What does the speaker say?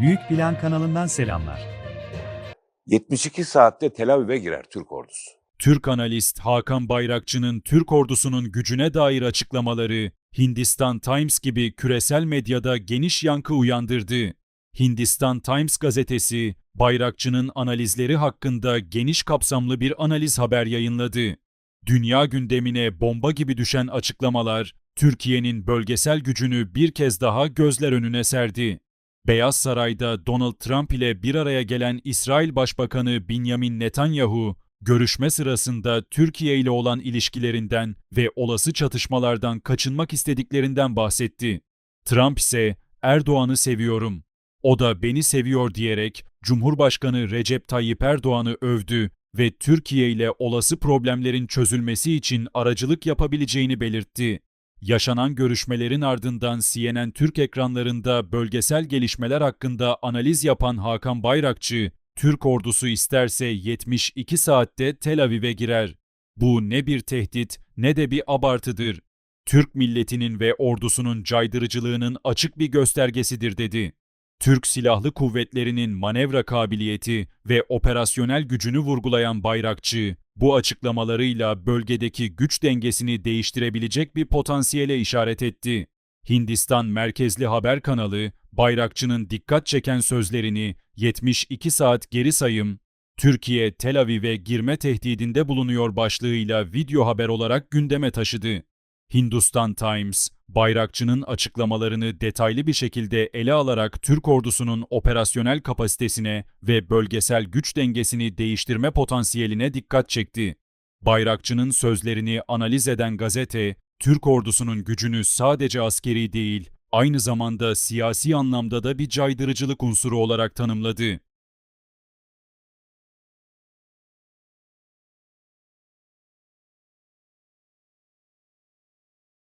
Büyük Plan kanalından selamlar. 72 saatte Tel Aviv'e girer Türk ordusu. Türk analist Hakan Bayrakçı'nın Türk ordusunun gücüne dair açıklamaları Hindistan Times gibi küresel medyada geniş yankı uyandırdı. Hindistan Times gazetesi Bayrakçı'nın analizleri hakkında geniş kapsamlı bir analiz haber yayınladı. Dünya gündemine bomba gibi düşen açıklamalar Türkiye'nin bölgesel gücünü bir kez daha gözler önüne serdi. Beyaz Saray'da Donald Trump ile bir araya gelen İsrail Başbakanı Benjamin Netanyahu, görüşme sırasında Türkiye ile olan ilişkilerinden ve olası çatışmalardan kaçınmak istediklerinden bahsetti. Trump ise Erdoğan'ı seviyorum. O da beni seviyor diyerek Cumhurbaşkanı Recep Tayyip Erdoğan'ı övdü ve Türkiye ile olası problemlerin çözülmesi için aracılık yapabileceğini belirtti. Yaşanan görüşmelerin ardından CNN Türk ekranlarında bölgesel gelişmeler hakkında analiz yapan Hakan Bayrakçı, Türk ordusu isterse 72 saatte Tel Aviv'e girer. Bu ne bir tehdit ne de bir abartıdır. Türk milletinin ve ordusunun caydırıcılığının açık bir göstergesidir dedi. Türk Silahlı Kuvvetleri'nin manevra kabiliyeti ve operasyonel gücünü vurgulayan Bayrakçı, bu açıklamalarıyla bölgedeki güç dengesini değiştirebilecek bir potansiyele işaret etti. Hindistan merkezli haber kanalı, Bayrakçı'nın dikkat çeken sözlerini 72 saat geri sayım, Türkiye Tel Aviv'e girme tehdidinde bulunuyor başlığıyla video haber olarak gündeme taşıdı. Hindustan Times, Bayrakçı'nın açıklamalarını detaylı bir şekilde ele alarak Türk ordusunun operasyonel kapasitesine ve bölgesel güç dengesini değiştirme potansiyeline dikkat çekti. Bayrakçı'nın sözlerini analiz eden gazete, Türk ordusunun gücünü sadece askeri değil, aynı zamanda siyasi anlamda da bir caydırıcılık unsuru olarak tanımladı.